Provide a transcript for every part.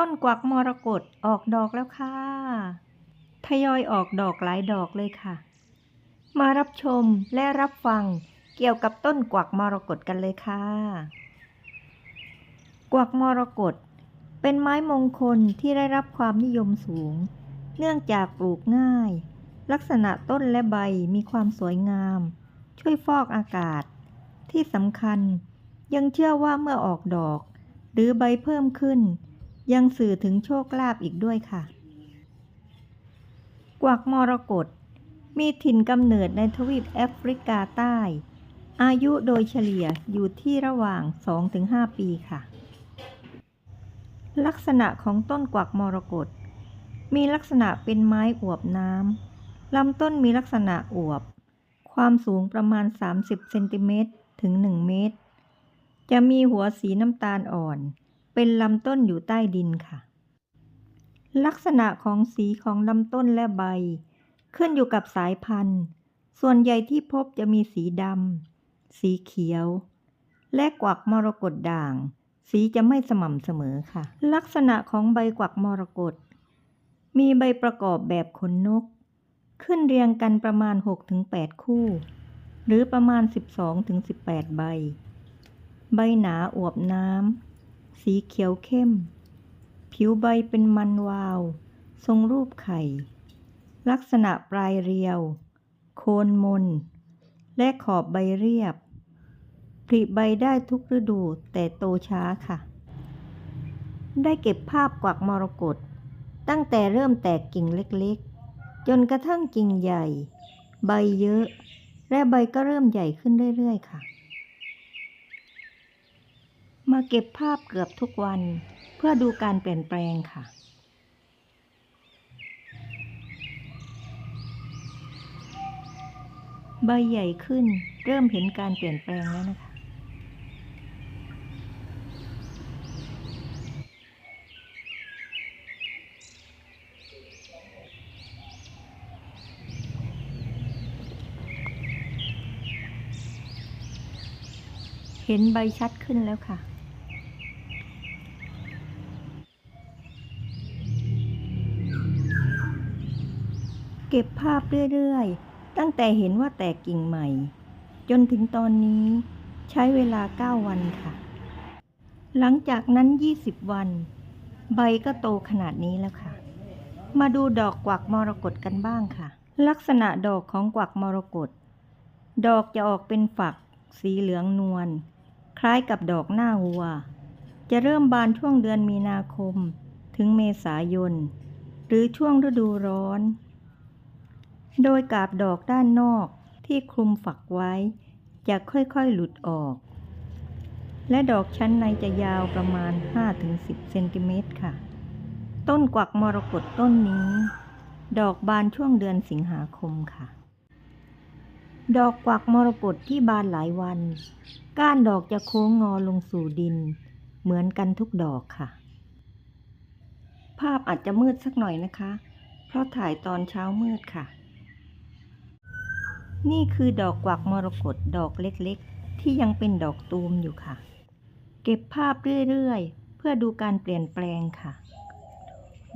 ต้นกวักมรกตออกดอกแล้วค่ะ ทยอยออกดอกหลายดอกเลยค่ะ มารับชมและรับฟังเกี่ยวกับต้นกวักมรกตกันเลยค่ะ กวักมรกตเป็นไม้มงคลที่ได้รับความนิยมสูง เนื่องจากปลูกง่าย ลักษณะต้นและใบมีความสวยงาม ช่วยฟอกอากาศ ที่สำคัญยังเชื่อว่าเมื่อออกดอก หรือใบเพิ่มขึ้น ยังสื่อถึงโชคลาภอีกด้วยค่ะ กวักมรกตมีถิ่นกำเนิดในทวีปแอฟริกาใต้ อายุโดยเฉลี่ยอยู่ที่ระหว่าง 2-5 ปีค่ะ ลักษณะของต้นกวักมรกตมีลักษณะเป็นไม้อวบน้ำ ลำต้นมีลักษณะอวบ ความสูงประมาณ 30 เซนติเมตรถึง 1 เมตร จะมีหัวสีน้ำตาลอ่อน เป็นลำต้นอยู่ใต้ดินค่ะ ลักษณะของสีของลำต้นและใบ ขึ้นอยู่กับสายพันธุ์ ส่วนใหญ่ที่พบจะมีสีดำ สีเขียว และกวักมรกตด่าง สีจะไม่สม่ำเสมอค่ะ ลักษณะของใบกวักมรกต มีใบประกอบแบบขนนก ขึ้นเรียงกันประมาณ 6-8 คู่ หรือประมาณ 12-18 ใบ ใบหนาอวบน้ำ สีเขียวเข้ม ผิวใบเป็นมันวาว ทรงรูปไข่ ลักษณะปลายเรียว โคนมน และขอบใบเรียบผลิใบได้ทุกฤดูแต่โตช้าค่ะ ได้เก็บภาพกวักมรกตตั้งแต่เริ่มแตกกิ่งเล็กๆ จนกระทั่งกิ่งใหญ่ ใบเยอะ และใบก็เริ่มใหญ่ขึ้นเรื่อยๆ ค่ะ มาเก็บภาพเกือบทุกวัน เพื่อดูการเปลี่ยนแปลงค่ะ ใบใหญ่ขึ้นเริ่มเห็นการเปลี่ยนแปลงแล้วนะคะ เห็นใบชัดขึ้นแล้วค่ะ เก็บภาพเรื่อยๆ ตั้งแต่เห็นว่าแตกกิ่งใหม่ จนถึงตอนนี้ใช้เวลา 9 วันค่ะ หลังจากนั้น 20 วัน ใบก็โตขนาดนี้แล้วค่ะ มาดูดอกกวักมรกตกันบ้างค่ะ ลักษณะดอกของกวักมรกตดอกจะออกเป็นฝัก สีเหลืองนวลคล้ายกับดอกหน้าวัว จะเริ่มบานช่วงเดือนมีนาคม ถึงเมษายน หรือช่วงฤดูร้อน โดยกาบดอกด้านนอกที่คลุมฝักไว้ จะค่อยๆหลุดออก และดอกชั้นในจะยาวประมาณ 5-10 เซนติเมตรค่ะ ต้นกวักมรกตต้นนี้ ดอกบานช่วงเดือนสิงหาคมค่ะ ดอกกวักมรกตที่บานหลายวัน ก้านดอกจะโค้งงอลงสู่ดิน เหมือนกันทุกดอกค่ะ ภาพอาจจะมืดสักหน่อยนะคะ เพราะถ่ายตอนเช้ามืดค่ะ นี่คือดอกกวักมรกตดอกเล็กๆ ที่ยังเป็นดอกตูมอยู่ค่ะ เก็บภาพเรื่อยๆ เพื่อดูการเปลี่ยนแปลงค่ะ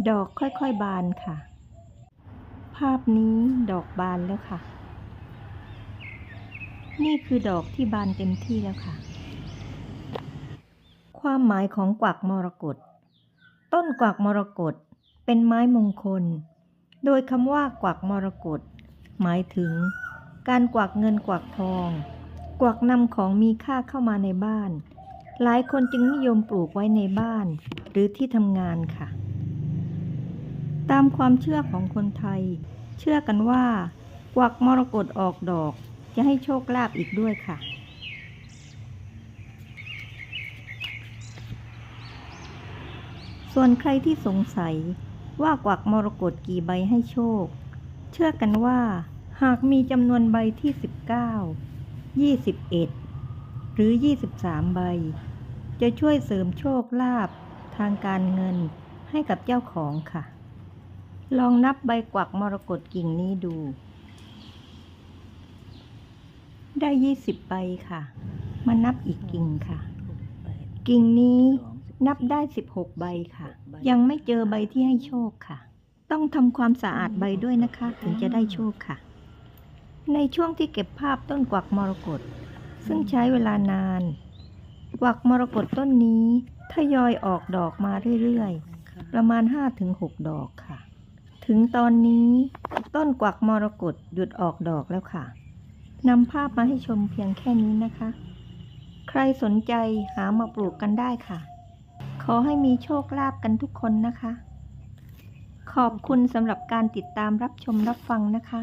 ดอกค่อยๆบานค่ะ ภาพนี้ดอกบานแล้วค่ะ นี่คือดอกที่บานเต็มที่แล้วค่ะ ความหมายของกวักมรกตต้นกวักมรกตเป็นไม้มงคล โดยคำว่ากวักมรกตหมายถึง การกวักเงินกวักทอง กวักนำของมีค่าเข้ามาในบ้าน หลายคนจึงนิยมปลูกไว้ในบ้าน หรือที่ทำงานค่ะ ตามความเชื่อของคนไทย เชื่อกันว่า กวักมรกตออกดอก จะให้โชคลาภอีกด้วยค่ะส่วนใครที่สงสัยว่ากวักมรกตกี่ใบให้โชค เชื่อกันว่า หากมีจำนวนใบที่ 19 21 หรือ 23 ใบ จะช่วยเสริมโชคลาภทางการเงินให้กับเจ้าของค่ะ ลองนับใบกวักมรกตกิ่งนี้ดู ได้ 20 ใบค่ะ มานับอีกกิ่งค่ะ กิ่งนี้นับได้ 16 ใบค่ะ ยังไม่เจอใบที่ให้โชคค่ะ ต้องทำความสะอาดใบด้วยนะคะ ถึงจะได้โชคค่ะ ในช่วงที่เก็บภาพต้นกวักมรกตซึ่งใช้เวลานาน กวักมรกตต้นนี้ทยอยออกดอกมาเรื่อยๆ ประมาณ 5-6 ดอกค่ะ ถึงตอนนี้ต้นกวักมรกตหยุดออกดอกแล้วค่ะนำภาพมาให้ชมเพียงแค่นี้นะคะ ใครสนใจหามาปลูกกันได้ค่ะ ขอให้มีโชคลาภกันทุกคนนะคะ ขอบคุณสำหรับการติดตามรับชมรับฟังนะคะ